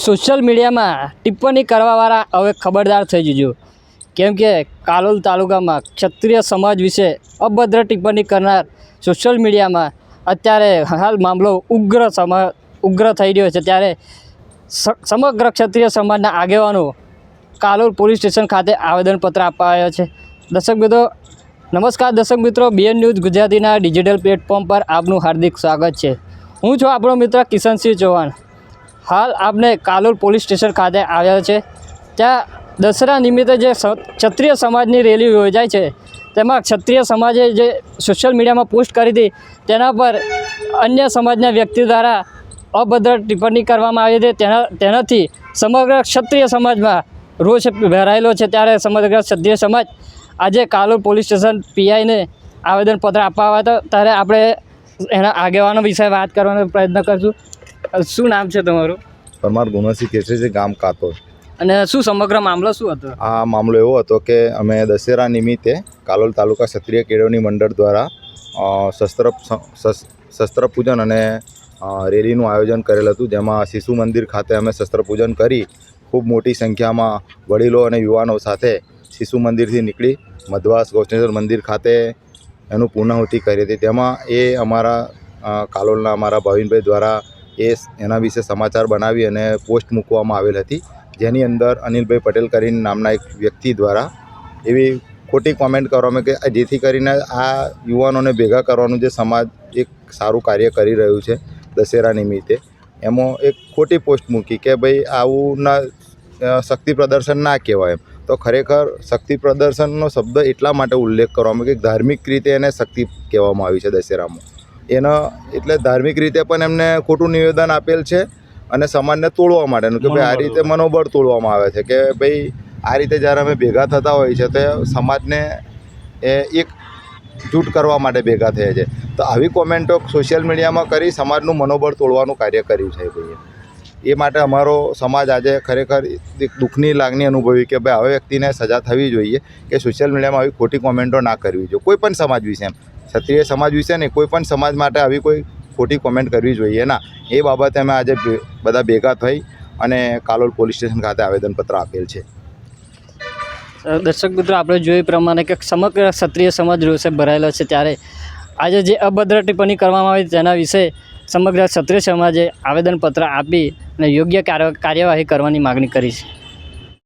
Social મીડિયામાં ટિપ્પણી કરવાવાળા હવે ખબરદાર થઈ જજો. કેમ કે કાલોલ તાલુકામાં ક્ષત્રિય સમાજ વિશે અભદ્ર ટિપ્પણી કરનાર સોશિયલ મીડિયામાં અત્યારે હાલ મામલો ઉગ્ર સમા, ઉગ્ર થઈ રહ્યો છે. ત્યારે સમગ્ર ક્ષત્રિય સમાજના આગેવાનો કાલોલ પોલીસ સ્ટેશન ખાતે આવેદનપત્ર આવ્યા છે. દર્શક મિત્રો, નમસ્કાર દર્શક મિત્રો. બીએન ન્યૂઝ ગુજરાતીના ડિજિટલ પ્લેટફોર્મ પર આપનું હાર્દિક સ્વાગત છે. હું છું આપણો મિત્ર કિશનસિંહ ચૌહાણ. હાલ આપણે કાલોલ પોલીસ સ્ટેશન ખાતે આવ્યા છે. ત્યાં દસરા નિમિત્તે જે ક્ષત્રિય સમાજની રેલી યોજાય છે. તેમાં ક્ષત્રિય સમાજે જે સોશિયલ મીડિયામાં પોસ્ટ કરી હતી, તેના પર અન્ય સમાજના વ્યક્તિ દ્વારા અભદ્ર ટિપ્પણી કરવામાં આવી હતી. તેના, તેનાથી સમગ્ર ક્ષત્રિય સમાજમાં રોષ ભરાયેલો છે. ત્યારે સમગ્ર ક્ષત્રિય સમાજ આજે કાલોલ પોલીસ સ્ટેશન પીઆઈને આવેદનપત્ર આપવા આવ્યા હતા. ત્યારે આપણે એના આગેવાનો વિશે વાત કરવાનો પ્રયત્ન કરશું. શું નામ છે તમારું? પરમાર ગુણસિંહ કેસરી ગામ કાતો અને શું સમગ્ર મામલો શું હતો? આ મામલો એવો હતો કે અમે દશેરા નિમિત્તે કાલોલ તાલુકા ક્ષત્રિય કેળવણી મંડળ દ્વારા શસ્ત્ર શસ્ત્ર પૂજન અને રેલીનું આયોજન કરેલ હતું જેમાં શિશુ મંદિર ખાતે અમે શસ્ત્ર પૂજન કરી ખૂબ મોટી સંખ્યામાં વડીલો અને યુવાનો સાથે શિશુ મંદિરથી નીકળી મધવાસ ગૌષ્ણેશ્વર મંદિર ખાતે એનું પૂર્ણાહુતિ કરી હતી. તેમાં એ અમારા કાલોલના અમારા ભાવિનભાઈ દ્વારા એ એના વિશે સમાચાર બનાવી અને પોસ્ટ મૂકવામાં આવેલ હતી. જેની અંદર અનિલભાઈ પટેલ કરીને નામના એક વ્યક્તિ દ્વારા એવી ખોટી કોમેન્ટ કરવામાં કે જેથી કરીને આ યુવાનોને ભેગા કરવાનું જે સમાજ એક સારું કાર્ય કરી રહ્યું છે દશેરા નિમિત્તે, એમાં એક ખોટી પોસ્ટ મૂકી કે ભાઈ આવું ના શક્તિ પ્રદર્શન ના કહેવાય એમ. તો ખરેખર શક્તિ પ્રદર્શનનો શબ્દ એટલા માટે ઉલ્લેખ કરવામાં કે ધાર્મિક રીતે એને શક્તિ કહેવામાં આવી છે દશેરામાં. એનો એટલે ધાર્મિક રીતે પણ એમને ખોટું નિવેદન આપેલ છે અને સમાજને તોડવા માટેનું કે ભાઈ આ રીતે મનોબળ તોડવામાં આવે છે કે ભાઈ આ રીતે જ્યારે અમે ભેગા થતા હોઈએ છીએ તો સમાજને એ એક જૂટ કરવા માટે ભેગા થયા છે. તો આવી કોમેન્ટો સોશિયલ મીડિયામાં કરી સમાજનું મનોબળ તોડવાનું કાર્ય કર્યું છે ભાઈએ. એ માટે અમારો સમાજ આજે ખરેખર એક દુઃખની લાગણી અનુભવી કે ભાઈ, હવે વ્યક્તિને સજા થવી જોઈએ કે સોશિયલ મીડિયામાં આવી ખોટી કોમેન્ટો ના કરવી જોઈએ. કોઈ પણ સમાજ વિશે એમ. ક્ષત્રિય સમાજ વિશે નહીં, કોઈ પણ સમાજ માટે આવી કોઈ ખોટી કોમેન્ટ કરવી જોઈએ ના. એ બાબતે અમે આજે બધા ભેગા થઈ અને કાલોલ પોલીસ સ્ટેશન ખાતે આવેદનપત્ર આપેલ છે. દર્શક મિત્રો, આપણે જોઈ પ્રમાણે કે સમગ્ર ક્ષત્રિય સમાજ રોષે ભરાયેલો છે. ત્યારે આજે જે અભદ્ર ટિપ્પણી કરવામાં આવી તેના વિશે સમગ્ર ક્ષત્રિય સમાજે આવેદનપત્ર આપી અને યોગ્ય કાર્યવાહી કરવાની માગણી કરી છે.